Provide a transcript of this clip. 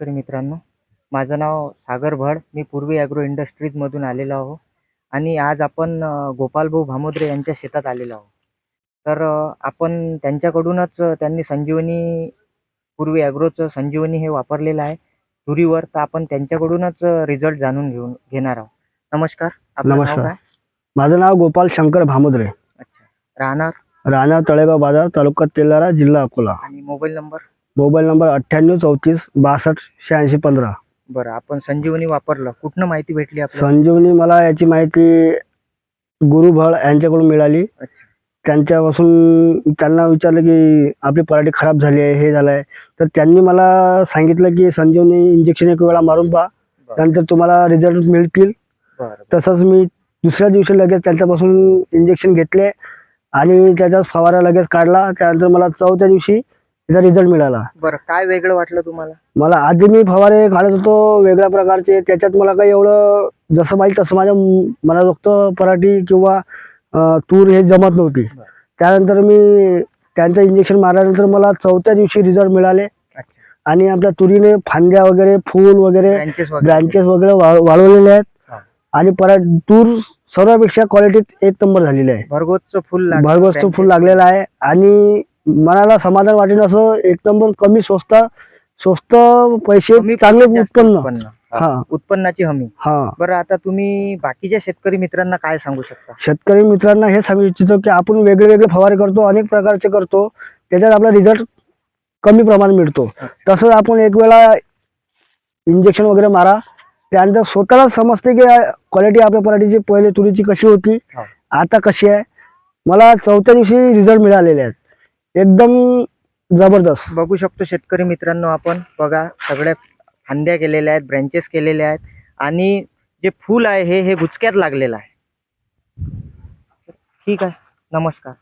शेतकरी मित्रांनो माझं नाव सागर भड. मी पूर्वी ॲग्रो इंडस्ट्रीजमधून आलेलो आहो आणि आज आपण गोपालभाऊ भामोद्रे यांच्या शेतात आलेलो आहो. तर आपण त्यांच्याकडूनच त्यांनी संजीवनी पूर्वी ॲग्रोचं संजीवनी हे वापरलेलं आहे. तुरीवर तर आपण त्यांच्याकडूनच रिझल्ट जाणून घेऊन घेणार आहोत. नमस्कार. आपलं नाव नमस्कार. काय? माझं नाव गोपाल शंकर भामुद्रे. अच्छा. राहणार? राहणार तळेगाव बाजार तालुका तेलारा जिल्हा अकोला. आणि मोबाईल नंबर? मोबाईल नंबर अठ्ठ्याण्णव चौतीस बासष्ट शहाऐंशी पंधरा. बरं आपण संजीवनी वापरलं. कुठनं माहिती भेटली आपल्याला? संजीवनी मला याची माहिती गुरुभळ यांच्याकडून मिळाली. अच्छा. त्यांच्यापासून त्यांना विचारलं की आपली पराठी खराब झाली आहे हे झालं आहे. तर त्यांनी मला सांगितलं की संजीवनी इंजेक्शन एक वेळा मारून पहा. बरं. त्यानंतर तुम्हाला रिझल्ट मिळतील. बरं तसंच मी दुसऱ्या दिवशी लगेच त्यांच्यापासून इंजेक्शन घेतले आणि त्याचाच फवारा लगेच काढला. त्यानंतर मला चौथ्या दिवशी त्याचा रिझल्ट मिळाला. बरं काय वेगळं वाटलं तुम्हाला? मला आधी मी फवारे काढत होतो वेगळ्या प्रकारचे. त्याच्यात मला काही एवढं जसं पाहिजे तसं माझ्या म- मनाजोगतं पराठी किंवा अं, तूर हे जमत नव्हती. त्यानंतर मी त्यांचं इंजेक्शन मारल्यानंतर मला चौथ्या दिवशी रिझल्ट मिळाले. अच्छा. आणि आपल्या तुरीने फांद्या वगैरे फूल वगैरे ब्रँचेस वगैरे. ब्रँचेस वगैरे वाढ- वाढवलेले आहेत. हा. आणि परत तूर सर्वापेक्षा क्वालिटीत एक नंबर झालेली आहे. भरगोसचं फुल लागलं, भरगोस्त फुल. लागलेलं आहे. आणि मनाला समाधान वाटेल असं एक नंबर कमी स्वस्त स्वस्त पैसे चांगले उत्पन्न. हा उत्पन्नाची हमी. हा. बरं आता तुम्ही बाकीच्या शेतकरी मित्रांना काय सांगू शकता? शेतकरी मित्रांना हे सांगू इच्छितो की आपण वेगळे वेगळे फवारे करतो अनेक प्रकारचे करतो त्याच्यात आपला रिझल्ट कमी प्रमाण मिळतो. तसंच आपण एक वेळा इंजेक्शन वगैरे मारा त्यानंतर स्वतःला समजते की क्वालिटी आपल्या पराठीची पहिले तुरीची कशी होती. आता कशी आहे. मला चौथ्या दिवशी रिझल्ट मिळालेले आहेत. एकदम जबरदस्त. बघू शकतो शेतकरी मित्रांनो आपण. बघा सगळ्या फांद्या केलेल्या आहेत ब्रँचेस केलेल्या आहेत आणि जे फूल आहे हे हे गुचक्यात लागलेलं आहे. ठीक आहे. नमस्कार.